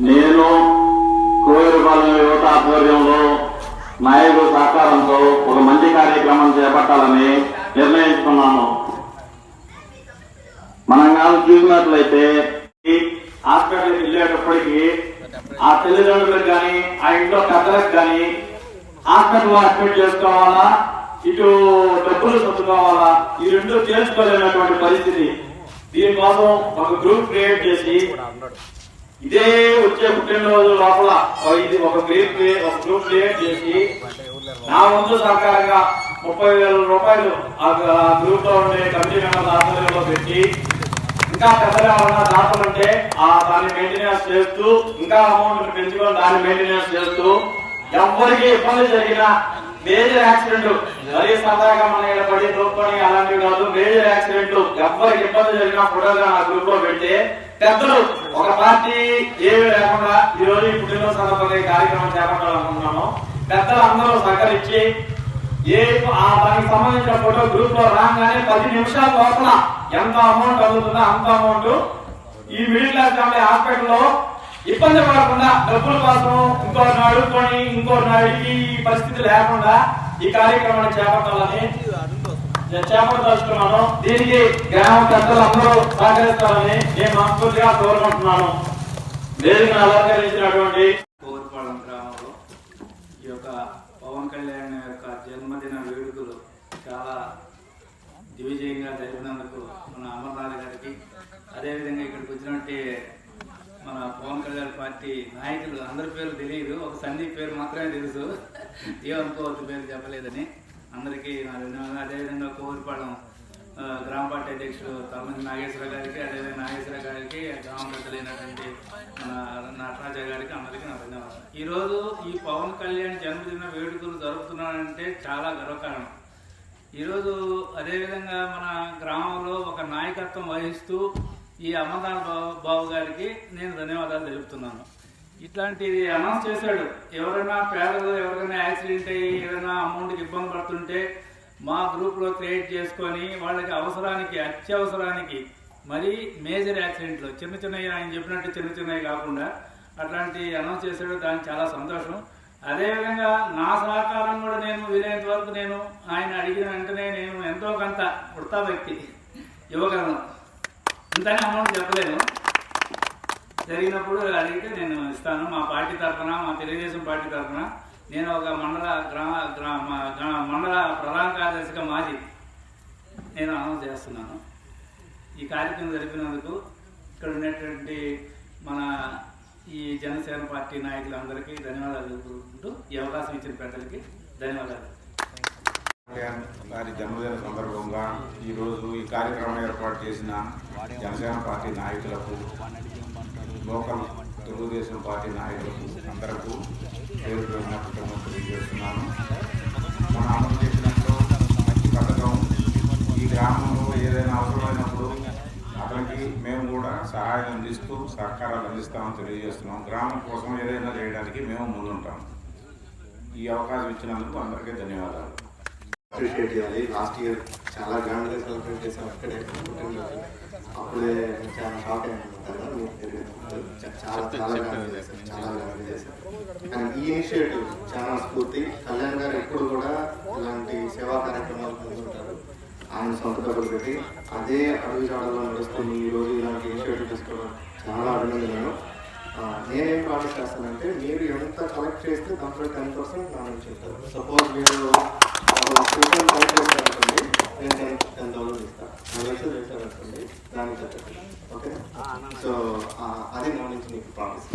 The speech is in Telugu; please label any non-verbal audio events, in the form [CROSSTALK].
నేను కోవిరపాలెం యువత ఆధ్వర్యంలో నాయకుల సహకారంతో ఒక మంచి కార్యక్రమం చేపట్టాలని నిర్ణయించుకున్నాను. మనం కానీ చూసినట్లయితే హాస్పిటల్కి వెళ్ళేటప్పటికి ఆ తల్లిదండ్రులకు కానీ ఆ ఇంట్లో పెద్దలకు కానీ హాస్పిటల్ అడ్మిట్ చేసుకోవాలా? ఇటు డబ్బులు సర్దుకోవాలా? ఈ రెండు చేసుకోలేనటువంటి పరిస్థితి. దీనికోసం ఒక గ్రూప్ క్రియేట్ చేసి ఇదే వచ్చే పుట్టినరోజు లోపల ఇది ఒక గ్రూప్ ఒక గ్రూప్ క్రియేట్ చేసి నా వంతు సహకారంగా ముప్పై వేల రూపాయలు ఆ గ్రూప్లో ఉండే కమిటీ మెంబర్ ఆధ్వర్యంలో పెట్టి ఇంకా పెద్దగా ఉన్న దాతలు ఉంటే ఆ దాన్ని మెయింటెనెన్స్ చేస్తూ ఇంకా అమౌంట్ పెంచుకొని దాన్ని మెయింటెనెన్స్ చేస్తూ ఎవరికి ఇబ్బంది జరిగినా మేజర్ యాక్సిడెంట్ మరీ సరదాగా మన ఇక్కడ పడి దూకొని అలాంటివి కాదు మేజర్ యాక్సిడెంట్ ఎవరికి ఇబ్బంది జరిగినా ఫోటోగా నా గ్రూప్లో పెడితే పెద్దలు ఒక పార్టీ ఏమి లేకుండా ఈ రోజు ఈ పుట్టినరోజు సందర్భంగా కార్యక్రమం చేపట్టాలనుకుంటున్నాము పెద్దలు అందరూ సహకరించి ఏ ఆ దానికి సంబంధించిన ఫోటో గ్రూప్లో రాగానే పది నిమిషాల లోపల ఎంత అమౌంట్ అవుతుందో అంత అమౌంట్ ఈ మిడిల్ క్లాస్ ఫ్యామిలీ హాస్పిటల్లో ఇబ్బంది పడకుండా డబ్బుల కోసం ఇంకోరిని అడుగుకొని ఇంకోరిని అడిగి ఈ పరిస్థితి లేకుండా ఈ కార్యక్రమాన్ని చేపట్టాలని చేపట్టదలుచుకున్నాను. దీనికి గ్రామ పెద్దలు అందరూ సహకరిస్తారని నేను మనస్ఫూర్తిగా కోరుకుంటున్నాను. వేదికను అలంకరించినటువంటి కోరుపాలెం గ్రామంలో ఈ యొక్క పవన్ కళ్యాణ్ యొక్క జన్మదిన వేడుకలు చాలా దివిజయంగా జరిపినందుకు మన అమర్నాథ్ గారికి అదేవిధంగా ఇక్కడికి వచ్చినట్టు మన పవన్ కళ్యాణ్ పార్టీ నాయకులు అందరి పేరు తెలియదు ఒక సందీప్ పేరు మాత్రమే తెలుసు. [LAUGHS] ఏమనుకోవద్దు పేరు చెప్పలేదని. అందరికీ నా ధన్యవాదాలు గ్రామ పార్టీ అధ్యక్షుడు తలమంది నాగేశ్వర గారికి అదేవిధంగా నాగేశ్వర గారికి గ్రామ పెద్దలైనటువంటి మన నటరాజ గారికి అందరికీ నా ధన్యవాదాలు. ఈరోజు ఈ పవన్ కళ్యాణ్ జన్మదిన వేడుకలు జరుపుతున్నాడంటే చాలా గర్వకారణం. ఈరోజు అదేవిధంగా మన గ్రామంలో ఒక నాయకత్వం వహిస్తూ ఈ అమర్నాథ్ బాబు బాబు గారికి నేను ధన్యవాదాలు తెలుపుతున్నాను. ఇట్లాంటిది అనౌన్స్ చేశాడు. ఎవరైనా పేదలు ఎవరైనా యాక్సిడెంట్ అయ్యి ఏదైనా అమౌంట్కి ఇబ్బంది పడుతుంటే మా గ్రూప్లో క్రియేట్ చేసుకొని వాళ్ళకి అవసరానికి అత్యవసరానికి మరీ మేజర్ యాక్సిడెంట్లు. చిన్న చిన్నవి ఆయన చెప్పినట్టు చిన్న చిన్నవి కాకుండా అట్లాంటి అనౌన్స్ చేశాడు. దానికి చాలా సంతోషం. అదేవిధంగా నా సహకారం కూడా నేను వీలైనంత వరకు నేను ఆయన అడిగిన వెంటనే నేను ఎంతో కొంత వృత్తా వ్యక్తి ఇవ్వగలను. ఇంతనే అమౌంట్ చెప్పలేను. జరిగినప్పుడు అడిగితే నేను ఇస్తాను మా పార్టీ తరఫున మా తెలుగుదేశం పార్టీ తరఫున. నేను ఒక మండల గ్రామ గ్రామ మండల ప్రధాన కార్యదర్శిగా మాజీ నేను అనౌన్స్ చేస్తున్నాను. ఈ కార్యక్రమం జరిపినందుకు ఇక్కడ ఉన్నటువంటి మన ఈ జనసేన పార్టీ నాయకులందరికీ ధన్యవాదాలు తెలుపుకుంటూ ఈ అవకాశం ఇచ్చిన పెద్దలకి ధన్యవాదాలు. వారి గారి జన్మదిన సందర్భంగా ఈరోజు ఈ కార్యక్రమం ఏర్పాటు చేసిన జనసేన పార్టీ నాయకులకు లోకల్ తెలుగుదేశం పార్టీ నాయకులకు అందరకు పేరు పేరున కుటుంబం తెలియజేస్తున్నాను మన అమలు చేసినట్లు మంచి పథకం ఈ గ్రామంలో ఏదైనా అవసరమైనప్పుడు అతనికి మేము కూడా సహాయం అందిస్తూ సహకారాలు అందిస్తామని తెలియజేస్తున్నాం. గ్రామం కోసం ఏదైనా చేయడానికి మేము ముందుంటాం. ఈ అవకాశం ఇచ్చినందుకు అందరికీ ధన్యవాదాలు. అప్రిషియేట్ చేయాలి. లాస్ట్ ఇయర్ చాలా గ్రాండ్గా సెలబ్రేట్ చేసాం అక్కడే. అప్పుడే చాలా షాక్ అయ్యాను చాలా చేశాం. కానీ ఈ ఇనిషియేటివ్ చాలా స్ఫూర్తి. కళ్యాణ్ గారు ఎప్పుడు కూడా ఇలాంటి సేవా కార్యక్రమాలు పొందుతుంటారు. ఆయన సొంత డబ్బులు పెట్టి అదే అడుగు జాడలో నడుస్తూ ఈ రోజు ఇలాంటి ఇనిషియేటివ్ తీసుకోవడం చాలా అభినందనలు. ఆ, నేనేం ప్రామిస్ చేస్తానంటే మీరు ఎంత కలెక్ట్ చేస్తే దాంట్లో టెన్ పర్సెంట్ నా నుంచి సపోజ్ మీరు కలెక్ట్ నేను టెన్ టెన్ థౌసండ్ ఇస్తాను లక్షలు దానికి ఓకే సో అది నా నుంచి మీకు ప్రామిస్.